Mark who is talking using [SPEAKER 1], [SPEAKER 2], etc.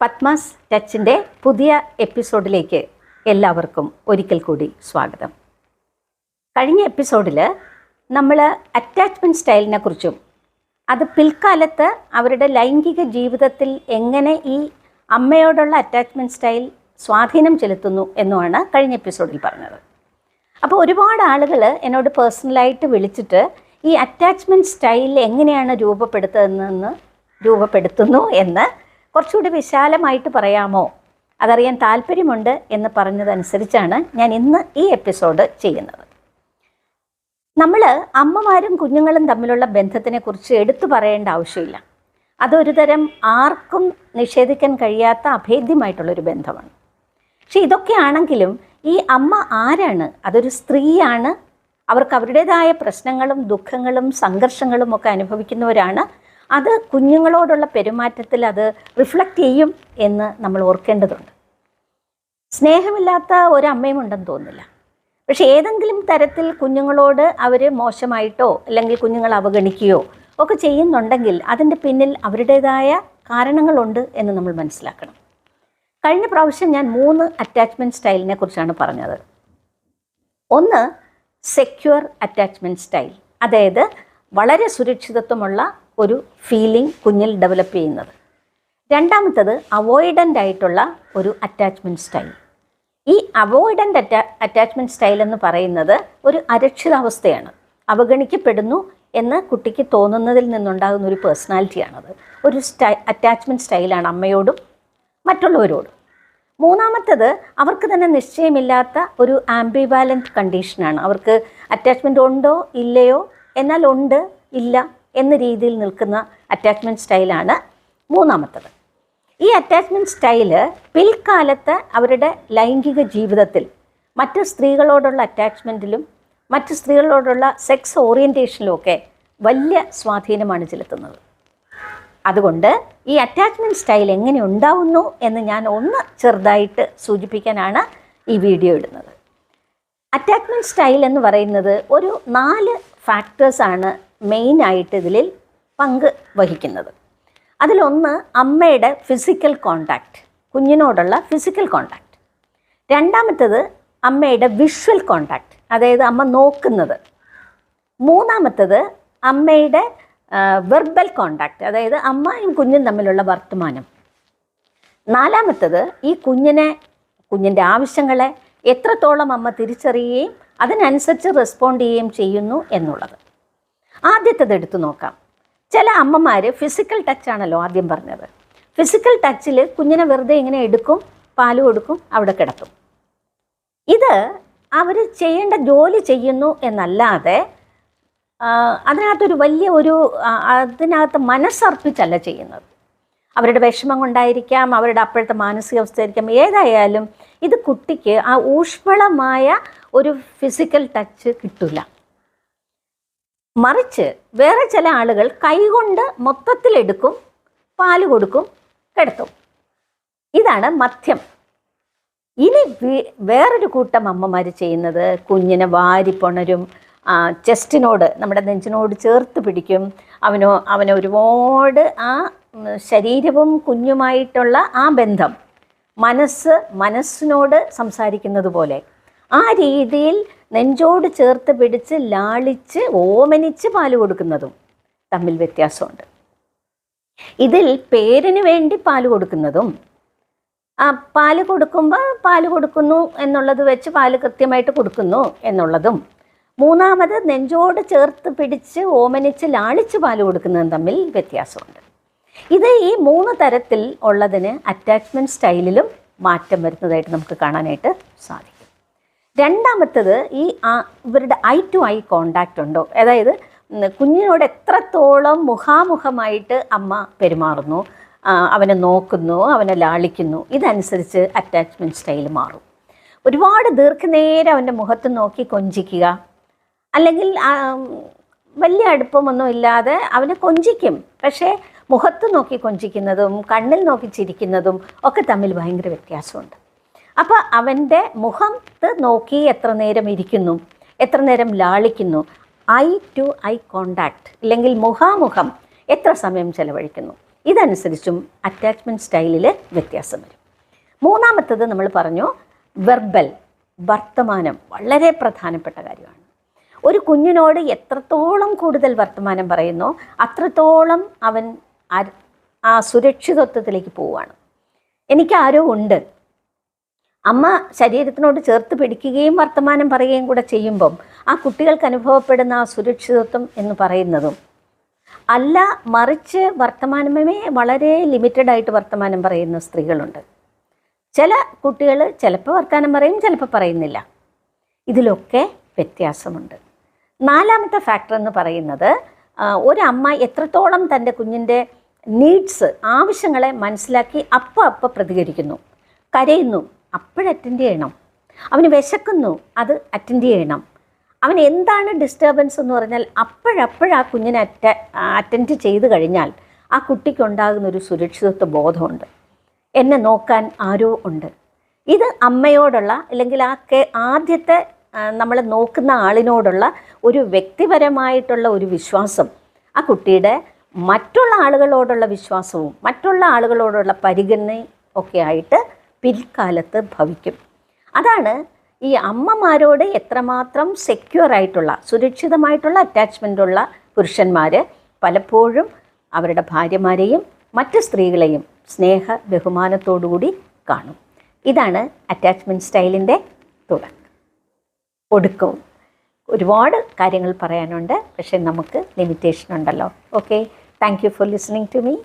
[SPEAKER 1] പത്മാസ് ടച്ചിന്റെ പുതിയ എപ്പിസോഡിലേക്ക് എല്ലാവർക്കും ഒരിക്കൽ കൂടി സ്വാഗതം. കഴിഞ്ഞ എപ്പിസോഡിൽ നമ്മൾ അറ്റാച്ച്മെന്റ് സ്റ്റൈലിനെ കുറിച്ചും അത് പിൽക്കാലത്ത് അവരുടെ ലൈംഗിക ജീവിതത്തിൽ എങ്ങനെ ഈ അമ്മയോടുള്ള അറ്റാച്ച്മെന്റ് സ്റ്റൈൽ സ്വാധീനം ചെലുത്തുന്നു എന്നുമാണ് കഴിഞ്ഞ എപ്പിസോഡിൽ പറഞ്ഞത്. അപ്പോൾ ഒരുപാട് ആളുകൾ എന്നോട് പേഴ്സണലായിട്ട് വിളിച്ചിട്ട് ഈ അറ്റാച്ച്മെന്റ് സ്റ്റൈൽ എങ്ങനെയാണ് രൂപപ്പെടുത്തുന്നതെന്ന് രൂപപ്പെടുത്തുന്നു എന്ന് കുറച്ചുകൂടി വിശാലമായിട്ട് പറയാമോ? അതറിയാൻ താല്പര്യമുണ്ട് എന്ന് പറഞ്ഞതനുസരിച്ചാണ് ഞാൻ ഇന്ന് ഈ എപ്പിസോഡ് ചെയ്യുന്നത്. നമ്മൾ അമ്മമാരും കുഞ്ഞുങ്ങളും തമ്മിലുള്ള ബന്ധത്തിനെക്കുറിച്ച് എടുത്തു പറയേണ്ട ആവശ്യമില്ല. അതൊരു തരം ആർക്കും നിഷേധിക്കാൻ കഴിയാത്ത അഭേദ്യമായിട്ടുള്ളൊരു ബന്ധമാണ്. പക്ഷെ ഇതൊക്കെ ആണെങ്കിലും ഈ അമ്മ ആരാണ്? അതൊരു സ്ത്രീയാണ്. അവർക്ക് അവരുടേതായ പ്രശ്നങ്ങളും ദുഃഖങ്ങളും സംഘർഷങ്ങളും ഒക്കെ അനുഭവിക്കുന്നവരാണ് അത് കുഞ്ഞുങ്ങളോടുള്ള പെരുമാറ്റത്തിൽ അത് റിഫ്ലക്റ്റ് ചെയ്യും എന്ന് നമ്മൾ ഓർക്കേണ്ടതുണ്ട്. സ്നേഹമില്ലാത്ത ഒരമ്മയും ഉണ്ടെന്ന് തോന്നുന്നില്ല. പക്ഷേ ഏതെങ്കിലും തരത്തിൽ കുഞ്ഞുങ്ങളോട് അവർ മോശമായിട്ടോ അല്ലെങ്കിൽ കുഞ്ഞുങ്ങൾ അവഗണിക്കുകയോ ഒക്കെ ചെയ്യുന്നുണ്ടെങ്കിൽ അതിന്റെ പിന്നിൽ അവരുടേതായ കാരണങ്ങളുണ്ട് എന്ന് നമ്മൾ മനസ്സിലാക്കണം. കഴിഞ്ഞ പ്രാവശ്യം ഞാൻ മൂന്ന് അറ്റാച്ച്മെന്റ് സ്റ്റൈലിനെ കുറിച്ചാണ് പറഞ്ഞത്. ഒന്ന് സെക്യൂർ അറ്റാച്ച്മെന്റ് സ്റ്റൈൽ അതായത് വളരെ സുരക്ഷിതത്വമുള്ള ഒരു ഫീലിംഗ് കുഞ്ഞിൽ ഡെവലപ്പ് ചെയ്യുന്നത്. രണ്ടാമത്തത് അവോയ്ഡന്റ് ആയിട്ടുള്ള ഒരു അറ്റാച്ച്മെന്റ് സ്റ്റൈൽ ഈ അവോയ്ഡന്റ് അറ്റാ അറ്റാച്ച്മെന്റ് സ്റ്റൈൽ എന്ന് പറയുന്നത് ഒരു അരക്ഷിതാവസ്ഥയാണ്. അവഗണിക്കപ്പെടുന്നു എന്ന് കുട്ടിക്ക് തോന്നുന്നതിൽ നിന്നുണ്ടാകുന്ന ഒരു പേഴ്സണാലിറ്റിയാണത് ഒരു സ്റ്റൈ അറ്റാച്ച്മെന്റ് സ്റ്റൈലാണ് അമ്മയോടും മറ്റുള്ളവരോടും. മൂന്നാമത്തത് അവർക്ക് തന്നെ നിശ്ചയമില്ലാത്ത ഒരു ആംബിവാലന്റ് കണ്ടീഷനാണ് അവർക്ക് അറ്റാച്ച്മെന്റ് ഉണ്ടോ ഇല്ലയോ? എന്നാൽ ഉണ്ട് ഇല്ല. എന്ന രീതിയിൽ നിൽക്കുന്ന അറ്റാച്ച്മെന്റ് സ്റ്റൈലാണ് മൂന്നാമത്തത്. ഈ അറ്റാച്ച്മെന്റ് സ്റ്റൈൽ പിൽക്കാലത്ത് അവരുടെ ലൈംഗിക ജീവിതത്തിൽ മറ്റ് സ്ത്രീകളോടുള്ള അറ്റാച്ച്മെന്റിലും മറ്റ് സ്ത്രീകളോടുള്ള സെക്സ് ഓറിയന്റേഷനിലും ഒക്കെ വലിയ സ്വാധീനമാണ് ചെലുത്തുന്നത്. അതുകൊണ്ട് ഈ അറ്റാച്ച്മെന്റ് സ്റ്റൈൽ എങ്ങനെ ഉണ്ടാവുന്നു എന്ന് ഞാൻ ഒന്ന് ചെറുതായിട്ട് സൂചിപ്പിക്കാനാണ് ഈ വീഡിയോ ഇടുന്നത്. അറ്റാച്ച്മെന്റ് സ്റ്റൈൽ എന്ന് പറയുന്നത് ഒരു നാല് ഫാക്ടേഴ്സാണ് മെയിനായിട്ട് ഇതിൽ പങ്ക് വഹിക്കുന്നത്. അതിലൊന്ന് അമ്മയുടെ ഫിസിക്കൽ കോണ്ടാക്റ്റ് കുഞ്ഞിനോടുള്ള ഫിസിക്കൽ കോണ്ടാക്റ്റ് രണ്ടാമത്തത് അമ്മയുടെ വിഷ്വൽ കോണ്ടാക്റ്റ് അതായത് അമ്മ നോക്കുന്നത്. മൂന്നാമത്തത് അമ്മയുടെ വെർബൽ കോണ്ടാക്റ്റ് അതായത് അമ്മയും കുഞ്ഞും തമ്മിലുള്ള വർത്തമാനം. നാലാമത്തത് ഈ കുഞ്ഞിനെ കുഞ്ഞിന്റെ ആവശ്യങ്ങളെ എത്രത്തോളം അമ്മ തിരിച്ചറിയുകയും അതിനനുസരിച്ച് റെസ്പോണ്ട് ചെയ്യുകയും ചെയ്യുന്നു എന്നുള്ളത്. ആദ്യത്തത് എടുത്തു നോക്കാം. ചില അമ്മമാർ ഫിസിക്കൽ ടച്ചാണല്ലോ ആദ്യം പറഞ്ഞത്. ഫിസിക്കൽ ടച്ചിൽ കുഞ്ഞിനെ വെറുതെ ഇങ്ങനെ എടുക്കും പാൽ കൊടുക്കും അവിടെ കിടക്കും. ഇത് അവർ ചെയ്യേണ്ട ജോലി ചെയ്യുന്നു എന്നല്ലാതെ അതിനകത്തൊരു വലിയ ഒരു അതിനകത്ത് മനസ്സർപ്പിച്ചല്ല ചെയ്യുന്നത്. അവരുടെ വിഷമം കൊണ്ടായിരിക്കാം അവരുടെ അപ്പോഴത്തെ മാനസികാവസ്ഥയായിരിക്കാം ഏതായാലും ഇത് കുട്ടിക്ക് ആ ഊഷ്മളമായ ഒരു ഫിസിക്കൽ ടച്ച് കിട്ടില്ല മറിച്ച് വേറെ ചില ആളുകൾ കൈകൊണ്ട് മൊത്തത്തിലെടുക്കും പാൽ കൊടുക്കും കിടത്തും. ഇതാണ് മധ്യം ഇനി വേറൊരു കൂട്ടം അമ്മമാർ ചെയ്യുന്നത് കുഞ്ഞിനെ വാരിപ്പൊണരും ചെസ്റ്റിനോട് നമ്മുടെ നെഞ്ചിനോട് ചേർത്ത് പിടിക്കും. അവനോ അവനെ ഒരുപാട് ആ ശരീരവും കുഞ്ഞുമായിട്ടുള്ള ആ ബന്ധം മനസ്സ് മനസ്സിനോട് സംസാരിക്കുന്നത് പോലെ ആ രീതിയിൽ നെഞ്ചോട് ചേർത്ത് പിടിച്ച് ലാളിച്ച് ഓമനിച്ച് പാൽ കൊടുക്കുന്നതും തമ്മിൽ വ്യത്യാസമുണ്ട്. ഇതിൽ പേരിന് വേണ്ടി പാൽ കൊടുക്കുന്നതും ആ പാൽ കൊടുക്കുമ്പോൾ പാൽ കൊടുക്കുന്നു എന്നുള്ളത് വെച്ച് പാൽ കൃത്യമായിട്ട് കൊടുക്കുന്നു എന്നുള്ളതും മൂന്നാമത് നെഞ്ചോട് ചേർത്ത് പിടിച്ച് ഓമനിച്ച് ലാളിച്ച് പാൽ കൊടുക്കുന്നതും തമ്മിൽ വ്യത്യാസമുണ്ട്. ഇത് ഈ മൂന്ന് തരത്തിൽ ഉള്ളതിന് അറ്റാച്ച്മെന്റ് സ്റ്റൈലിലും മാറ്റം വരുന്നതായിട്ട് നമുക്ക് കാണാനായിട്ട് സാധിക്കും. രണ്ടാമത്തത് ഈ ഇവരുടെ ഐ ടു ഐ കോണ്ടാക്റ്റ് ഉണ്ടോ? അതായത് കുഞ്ഞിനോട് എത്രത്തോളം മുഖാമുഖമായിട്ട് അമ്മ പെരുമാറുന്നു അവനെ നോക്കുന്നു അവനെ ലാളിക്കുന്നു ഇതനുസരിച്ച് അറ്റാച്ച്മെന്റ് സ്റ്റൈൽ മാറും. ഒരുപാട് ദീർഘനേരം അവന്റെ മുഖത്ത് നോക്കി കൊഞ്ചിക്കുക അല്ലെങ്കിൽ വലിയ അടുപ്പമൊന്നും ഇല്ലാതെ അവനെ കൊഞ്ചിക്കും. പക്ഷേ മുഖത്ത് നോക്കി കൊഞ്ചിക്കുന്നതും കണ്ണിൽ നോക്കി ചിരിക്കുന്നതും ഒക്കെ തമ്മിൽ ഭയങ്കര വ്യത്യാസമുണ്ട്. അപ്പോൾ അവന്റെ മുഖത്ത് നോക്കി എത്ര നേരം ഇരിക്കുന്നു? എത്ര നേരം ലാളിക്കുന്നു? ഐ ടു ഐ കോണ്ടാക്ട് ഇല്ലെങ്കിൽ മുഖാമുഖം എത്ര സമയം ചെലവഴിക്കുന്നു? ഇതനുസരിച്ചും അറ്റാച്ച്മെന്റ് സ്റ്റൈലിൽ വ്യത്യാസം വരും. മൂന്നാമത്തത് നമ്മൾ പറഞ്ഞു വെർബൽ വർത്തമാനം വളരെ പ്രധാനപ്പെട്ട കാര്യമാണ്. ഒരു കുഞ്ഞിനോട് എത്രത്തോളം കൂടുതൽ വർത്തമാനം പറയുന്നോ അത്രത്തോളം അവൻ ആ- സുരക്ഷിതത്വത്തിലേക്ക് പോവുകയാണ്. എനിക്ക് ആരോ ഉണ്ട്. അമ്മ ശരീരത്തിനോട് ചേർത്ത് പിടിക്കുകയും വർത്തമാനം പറയുകയും കൂടെ ചെയ്യുമ്പം ആ കുട്ടികൾക്ക് അനുഭവപ്പെടുന്ന ആ സുരക്ഷിതത്വം എന്ന് പറയുന്നതും. അല്ല മറിച്ച് വർത്തമാനമേ വളരെ ലിമിറ്റഡ് ആയിട്ട് വർത്തമാനം പറയുന്ന സ്ത്രീകളുണ്ട്. ചില കുട്ടികൾ ചിലപ്പോൾ വർത്തമാനം പറയും ചിലപ്പോൾ പറയുന്നില്ല. ഇതിലൊക്കെ വ്യത്യാസമുണ്ട്. നാലാമത്തെ ഫാക്ടർ എന്ന് പറയുന്നത് ഒരമ്മ എത്രത്തോളം തന്റെ കുഞ്ഞിന്റെ നീഡ്സ് ആവശ്യങ്ങളെ മനസ്സിലാക്കി അപ്പം അപ്പം പ്രതികരിക്കുന്നു. കരയുന്നു. അപ്പോഴ് അറ്റൻഡ് ചെയ്യണം. അവന് വിശക്കുന്നു അത് അറ്റൻഡ് ചെയ്യണം. അവൻ എന്താണ് ഡിസ്റ്റർബൻസ് എന്ന് പറഞ്ഞാൽ അപ്പോഴപ്പോഴാ കുഞ്ഞിനെ അറ്റ അറ്റൻഡ് ചെയ്ത് കഴിഞ്ഞാൽ ആ കുട്ടിക്കുണ്ടാകുന്ന ഒരു സുരക്ഷിതത്വ ബോധമുണ്ട്. എന്നെ നോക്കാൻ ആരോ ഉണ്ട്. ഇത് അമ്മയോടുള്ള അല്ലെങ്കിൽ ആ ആദ്യത്തെ നമ്മൾ നോക്കുന്ന ആളിനോടുള്ള ഒരു വ്യക്തിപരമായിട്ടുള്ള ഒരു വിശ്വാസം ആ കുട്ടിയുടെ മറ്റുള്ള ആളുകളോടുള്ള വിശ്വാസവും മറ്റുള്ള ആളുകളോടുള്ള പരിഗണനയും ഒക്കെ ആയിട്ട് പിൽക്കാലത്ത് ഭവിക്കും. അതാണ് ഈ അമ്മമാരോട് എത്രമാത്രം സെക്യൂർ ആയിട്ടുള്ള സുരക്ഷിതമായിട്ടുള്ള അറ്റാച്ച്മെന്റുള്ള പുരുഷന്മാർ പലപ്പോഴും അവരുടെ ഭാര്യമാരെയും മറ്റ് സ്ത്രീകളെയും സ്നേഹ ബഹുമാനത്തോടുകൂടി കാണും. ഇതാണ് അറ്റാച്ച്മെന്റ് സ്റ്റൈലിന്റെ തുടക്കം. ഒടുക്കവും. ഒരുപാട് കാര്യങ്ങൾ പറയാനുണ്ട് പക്ഷേ നമുക്ക് ലിമിറ്റേഷൻ ഉണ്ടല്ലോ. Okay thank you for listening to me